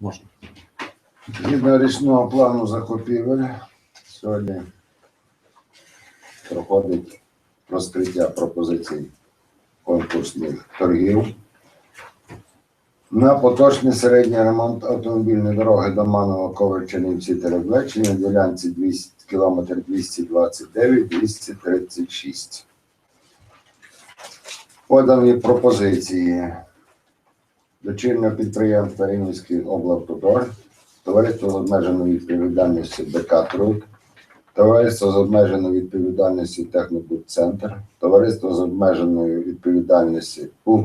Можна. Згідно річного плану закупівель, сьогодні проходить розкриття пропозицій конкурсних торгів. На поточний середній ремонт автомобільної дороги до Манова Коваль Чернівці Тереблечі на ділянці 200 км 229 236. Подані пропозиції дочірнього підприємства Рівненський облавтодор, товариство з обмеженою відповідальністю БК Труд, товариство з обмеженою відповідальністю Технобудцентр, товариство з обмеженою відповідальністю У-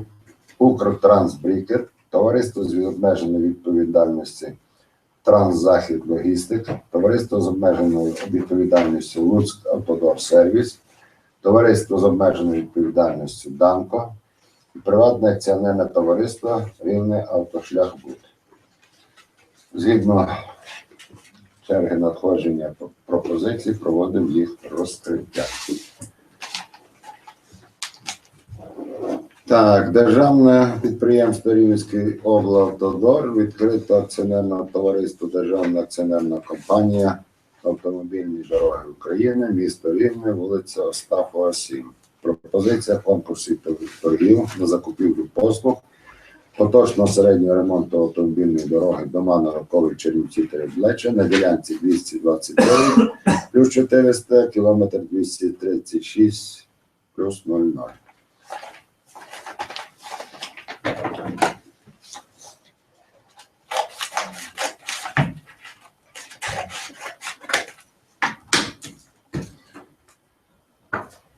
Укртрансбрікер, товариство з обмеженою відповідальністю Транзахід Логістик, товариство з обмеженою відповідальністю Луцьк Автодор Сервіс, товариство з обмеженою відповідальністю Данко, приватне акціонерне товариство Рівне Автошлях Буд. Згідно черги надходження пропозицій, проводимо їх розкриття. Так, державне підприємство Рівненський облавтодор, відкрито акціонерне товариство Державна акціонерна компанія Автомобільні дороги України, місто Рівне, вулиця Остапова 7. Пропозиція конкурсів торгів на закупівлю послуг поточного середнього ремонту автомобільної дороги до Мана-Роковий Чернівці Тереблече на ділянці 229 плюс 400 кілометр 236 плюс 00.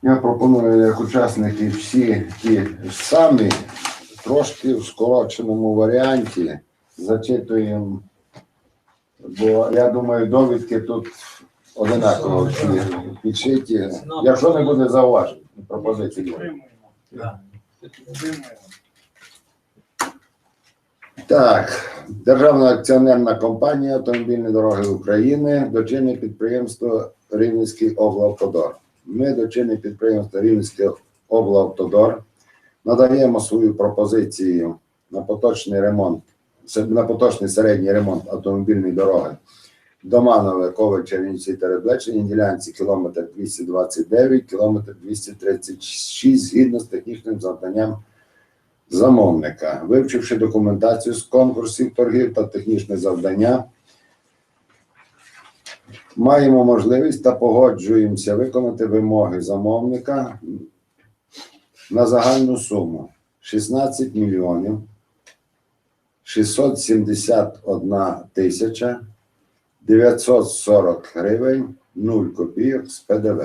Я пропоную як учасники всі ті самі, трошки в скороченому варіанті зачитуємо, бо я думаю, довідки тут одинаково всі підшиті. Якщо не буде зауважень, пропозиції. Так, Державна акціонерна компанія Автомобільні дороги України, дочинне підприємство Рівненський облавтодор. Ми, дочинне підприємство Рівненський облавтодор, надаємо свою пропозицію на поточний ремонт, на поточний середній ремонт автомобільної дороги до Манове, Коваль, Чернівці, Тереблечені, ділянці кілометр 229, кілометр 236, згідно з технічним завданням замовника, вивчивши документацію з конкурсів, торгів та технічне завдання, маємо можливість та погоджуємося виконати вимоги замовника на загальну суму 16 мільйонів 671 тисяча 940 гривень 0 копійок з ПДВ.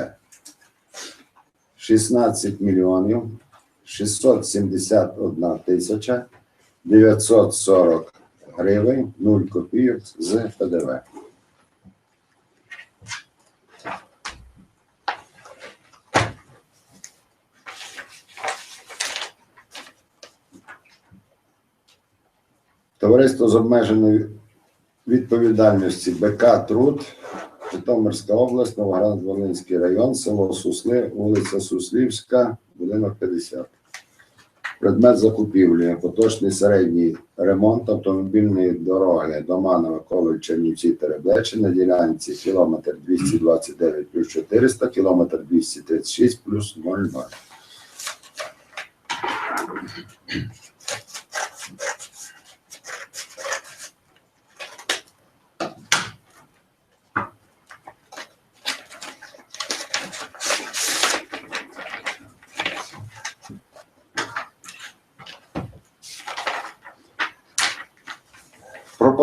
16 мільйонів 671 тисяча 940 гривень 0 копійок з ПДВ. Товариство з обмеженою відповідальності БК Труд, Житомирська область, Новоград-Волинський район, село Сусли, вулиця Суслівська, будинок 50. Предмет закупівлі, поточний середній ремонт автомобільної дороги до Манова, Коваль, Чернівці, Тереблечі на ділянці кілометр 229 плюс 400, кілометр 236 плюс 00.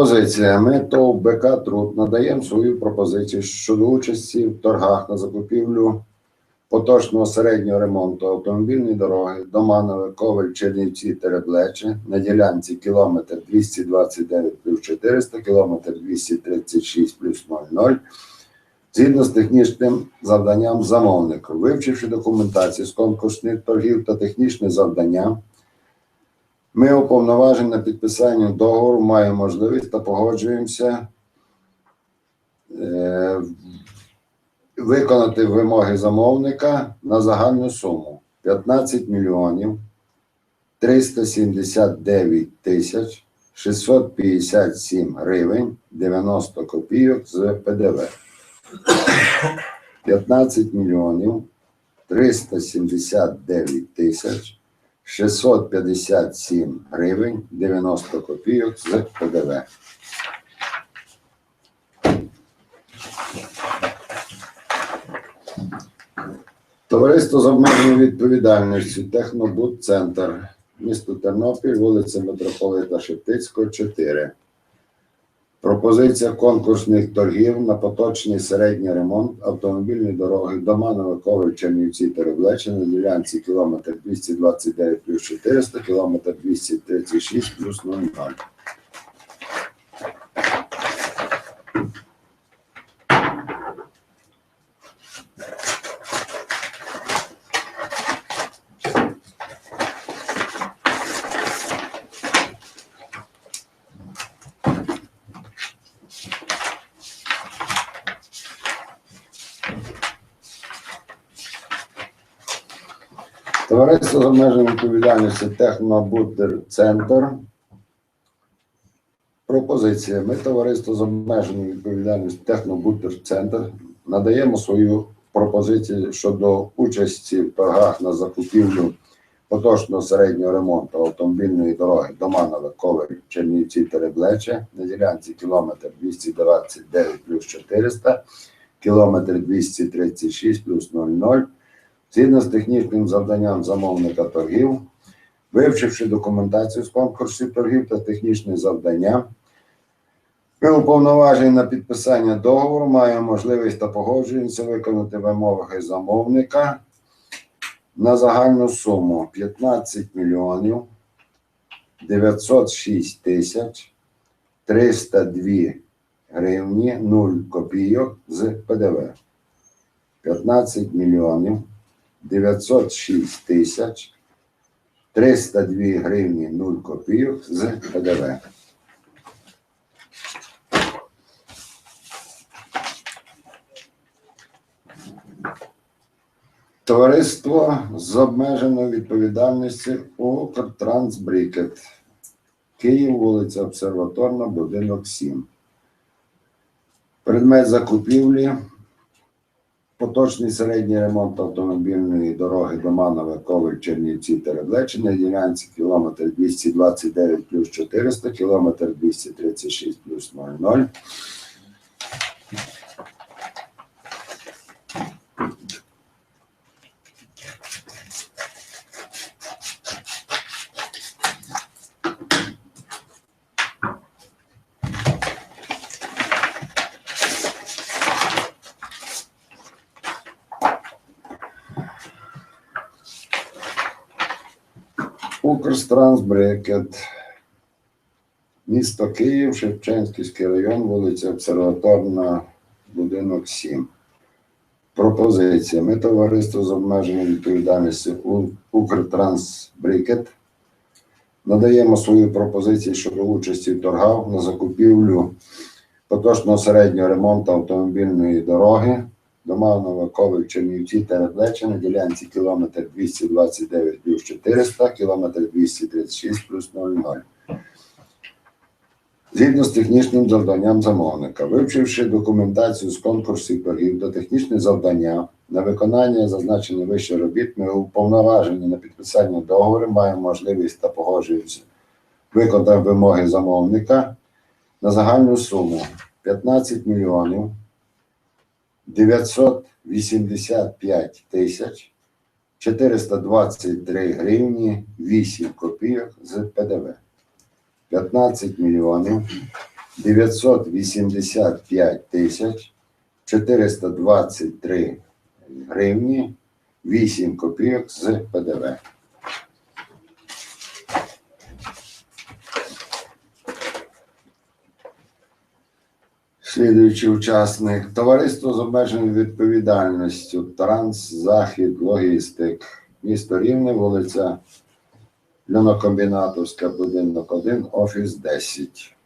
Пропозиція. Ми ТОВ БК Труд надаємо свою пропозицію щодо участі в торгах на закупівлю поточного середнього ремонту автомобільної дороги до Манове, Коваль, Чернівці, Тереблече на ділянці кілометр 229 плюс 400, кілометр 236 плюс 00 згідно з технічним завданням замовника, вивчивши документацію з конкурсних торгів та технічне завдання, ми уповноважені на підписання договору, маємо можливість та погоджуємося е, виконати вимоги замовника на загальну суму 15 мільйонів 379 тисяч 657 гривень 90 копійок з ПДВ. 15 мільйонів 379 тисяч 657 гривень 90 копійок з ПДВ. Товариство з обмеженою відповідальністю Технобуд Центр, місто Тернопіль, вулиця Митрополита Шептицького, 4. Пропозиція конкурсних торгів на поточний середній ремонт автомобільної дороги до Коваль Чернівці Тереблечі на ділянці кілометр 229 плюс 400, кілометр 236 плюс 00. Товариство з обмеженою відповідальністю Технобудер Центр. Пропозиція. Ми, товариство з обмеженою відповідальністю Технобудер Центр, надаємо свою пропозицію щодо участі в торгах на закупівлю поточного середнього ремонту автомобільної дороги Доманове Коваль Чернівці Тереблече на ділянці кілометр 229 плюс 400, кілометр 236 плюс 00 Згідно з технічним завданням замовника торгів, вивчивши документацію з конкурсів торгів та технічне завдання, ми уповноважені на підписання договору маємо можливість та погоджуємося виконати вимоги замовника на загальну суму 15 мільйонів 906 тисяч 302 гривні 0 копійок з ПДВ. 15 мільйонів 906 тисяч 302 гривні 0 копійок з ПДВ. Товариство з обмеженою відповідальністю Укртрансбрикет. Київ, вулиця Обсерваторна, будинок 7. Предмет закупівлі Поточний середній ремонт автомобільної дороги Доманове Коваль Чернівці Тереблечі ділянці кілометр 229 плюс 400, кілометр 236 плюс 00. Укртрансбрикет. Місто Київ, Шевченківський район, вулиця Обсерваторна, будинок 7. Пропозиція. Ми товариство з обмеженою відповідальністю Укртрансбрикет. Надаємо свою пропозицію щодо участі в торгах на закупівлю поточного середнього ремонту автомобільної дороги Доманове Коваль Чернівці та Тереблече на ділянці кілометр 229 плюс 400, кілометр 236 плюс 00. Згідно з технічним завданням замовника, вивчивши документацію з конкурсів торгів та технічне завдання на виконання зазначених вище робіт, ми уповноважені на підписання договору, маємо можливість та погоджуємося виконати вимоги замовника на загальну суму 15 мільйонів 985 тисяч 423 гривні 8 копійок з ПДВ. 15 мільйонів 985 тисяч 423 гривні 8 копійок з ПДВ. Слідуючий учасник. Товариство з обмеженою відповідальністю. Трансзахід Логістик, місто Рівне, вулиця Льонокомбінатовська, будинок 1, офіс 10.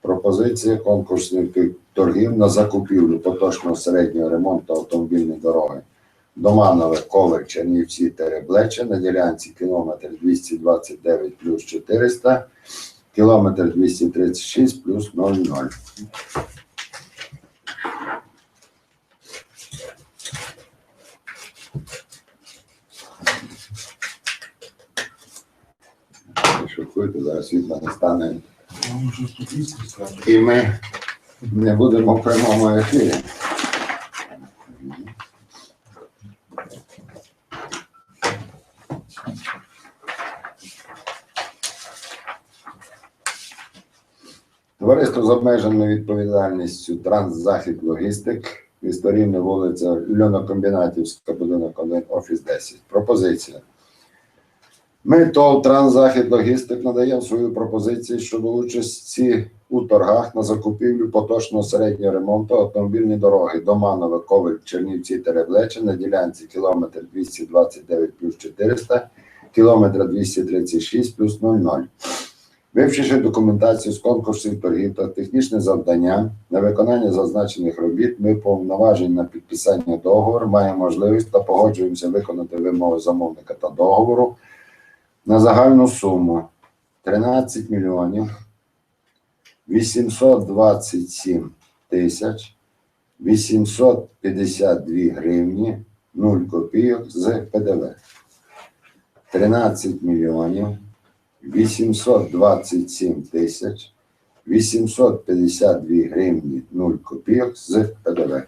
Пропозиція конкурсних торгів на закупівлю поточного середнього ремонту автомобільної дороги. Доманове, Коваль, Чернівці, Тереблече. На ділянці кілометр 229 плюс 400 кілометр 236 плюс 00. Не Шокуйте, зараз світла не стане. І ми не будемо в прямому ефірі. Товариство з обмеженою відповідальністю Трансзахід Логістик, історійна вулиця Льонокомбінатівська, будинок 1, офіс 10. Пропозиція. Ми ТОВ Трансзахід Логістик надаємо свою пропозицію щодо участі у торгах на закупівлю поточного середнього ремонту автомобільної дороги Доманове, Ковель, Чернівці, Тереблече на ділянці кілометр 229 плюс 400, кілометр 236 плюс 00. Вивчивши документацію з конкурсів торгів та технічне завдання на виконання зазначених робіт, ми повноважені на підписання договору маємо можливість та погоджуємося виконати вимоги замовника та договору на загальну суму 13 мільйонів 827 тисяч 852 гривні 0 копійок з ПДВ. 13 мільйонів 827 тисяч 852 гривні 0 копійок з ПДВ.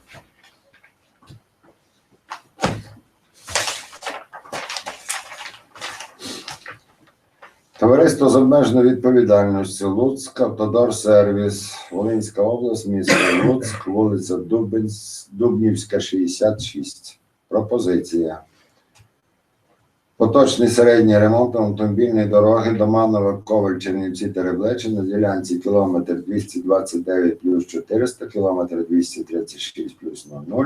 Товариство з обмеженою відповідальністю Луцьк, Автодор Сервіс, Волинська область, місто Луцьк, вулиця Дубинсь, Дубнівська, 66. Пропозиція. Поточний середній ремонт автомобільної дороги Доманове, Коваль, Чернівці, Тереблечі на ділянці кілометр 229 плюс 400, кілометр 236 плюс 00.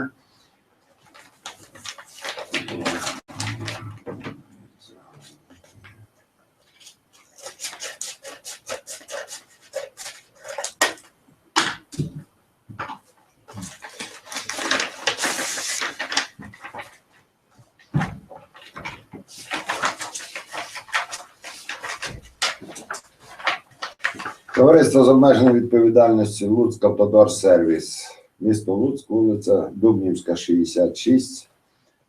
Товариство з обмеженою відповідальністю Луцьк Автодор Сервіс. Місто Луцьк, вулиця Дубнівська, 66.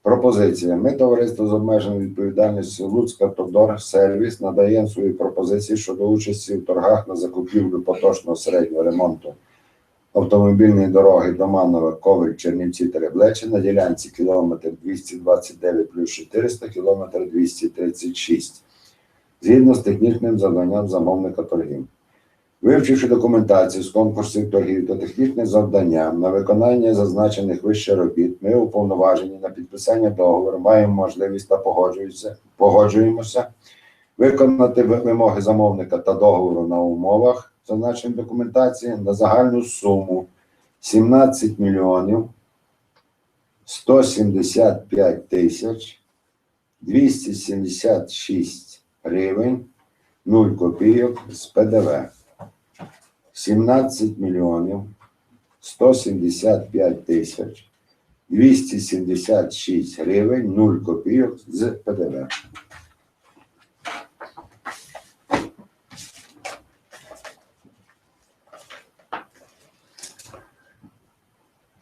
Пропозиція. Ми, товариство з обмеженою відповідальністю Луцьк Автодор Сервіс, надаємо свої пропозиції щодо участі в торгах на закупівлю поточного середнього ремонту автомобільної дороги Доманове, Ковель, Чернівці, Тереблечі на ділянці кілометр 229 плюс 400, кілометр 236. Згідно з технічним завданням замовника торгів. Вивчивши документацію з конкурсів торгів та технічне завдання на виконання зазначених вище робіт, ми уповноважені на підписання договору, маємо можливість та погоджуємося виконати вимоги замовника та договору на умовах зазначеної документації на загальну суму 17 мільйонів 175 тисяч 276 гривень 0 копійок з ПДВ. 17 мільйонів 175 тисяч 276 гривень 0 копійок з ПДВ.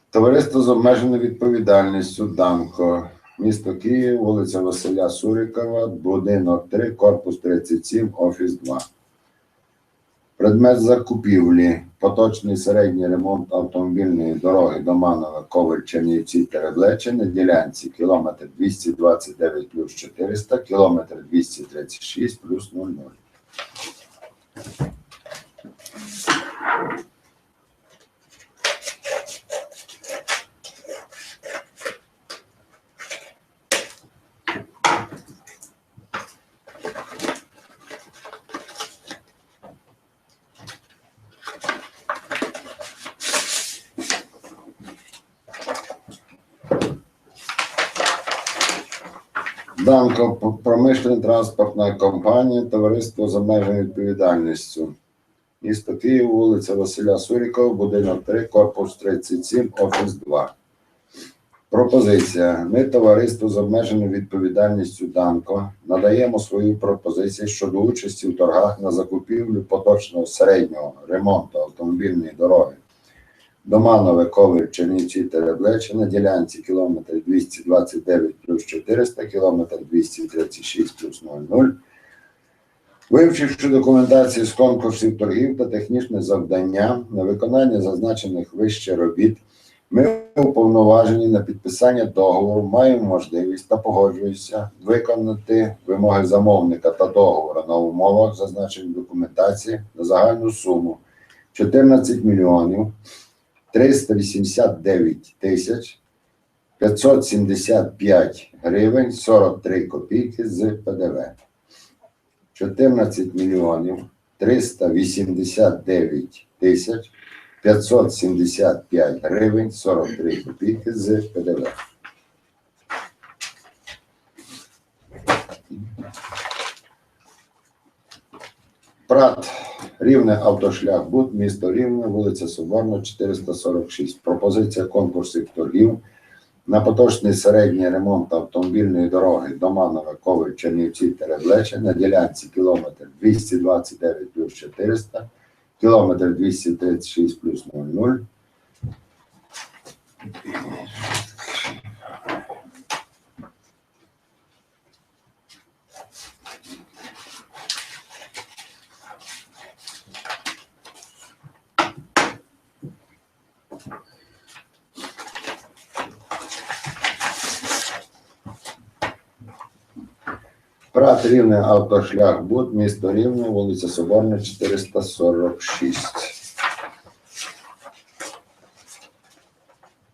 Товариство з обмеженою відповідальністю Данко, місто Київ, вулиця Василя Сурикова, будинок 3, корпус 37, офіс 2. Предмет закупівлі. Поточний середній ремонт автомобільної дороги Доманове, Коваль, Чернівці, Тереблече на ділянці кілометр 229 плюс 400, кілометр 236 плюс 00. Промишлена транспортна компанія, товариство з обмеженою відповідальністю. Місто Київ, вулиця Василя Сурікова, будинок 3, корпус 37, офіс 2. Пропозиція. Ми, товариство з обмеженою відповідальністю Данко, надаємо свою пропозицію щодо участі в торгах на закупівлю поточного середнього ремонту автомобільної дороги Доманове, Ковель, Чернівці, Тереблече на ділянці кілометр 229 плюс 400, кілометр 236 плюс 00, Вивчивши документацію з конкурсів торгів та технічне завдання на виконання зазначених вище робіт, ми уповноважені на підписання договору маємо можливість та погоджуємося виконати вимоги замовника та договору на умовах зазначеної документації на загальну суму 14 мільйонів 389 тисяч 575 гривень 43 копійки з ПДВ. 14 мільйонів 389 тисяч 575 гривень 43 копійки з ПДВ. Прат Рівне автошлях Буд, місто Рівне, вулиця Соборна, 446. Пропозиція конкурсів торгів на поточний середній ремонт автомобільної дороги Доманове, Ковель, Чернівці, Тереблече на ділянці кілометр 229 плюс 400, кілометр 236 плюс 00. Рівне автошлях Буд, місто Рівне, вулиця Соборна, 446.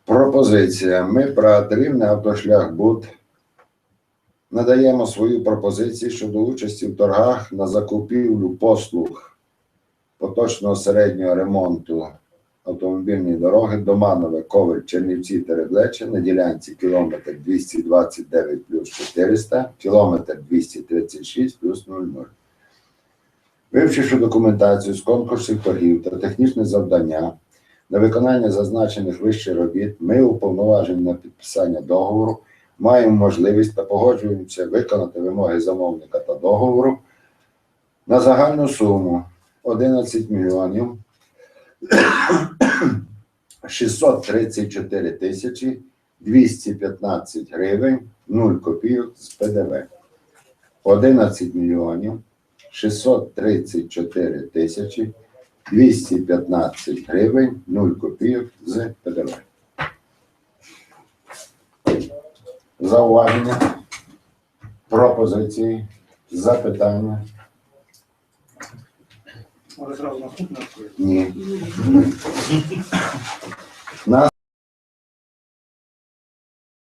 Пропозиція. Ми, Прат Рівне автошлях Буд, надаємо свою пропозицію щодо участі в торгах на закупівлю послуг поточного середнього ремонту автомобільної дороги Доманове, Ковель, Чернівці, Тереблече на ділянці кілометр 229 плюс 400, кілометр 236 плюс 00. Вивчивши документацію з конкурсів торгів та технічне завдання на виконання зазначених вище робіт, ми уповноважені на підписання договору, маємо можливість та погоджуємося виконати вимоги замовника та договору на загальну суму 11 мільйонів 634 тисячі 215 гривень 0 копійок з ПДВ. 11 мільйонів 634 тисячі 215 гривень 0 копійок з ПДВ. Зауваження, пропозиції, запитання? Може зразу наступне відповідь? Ні. На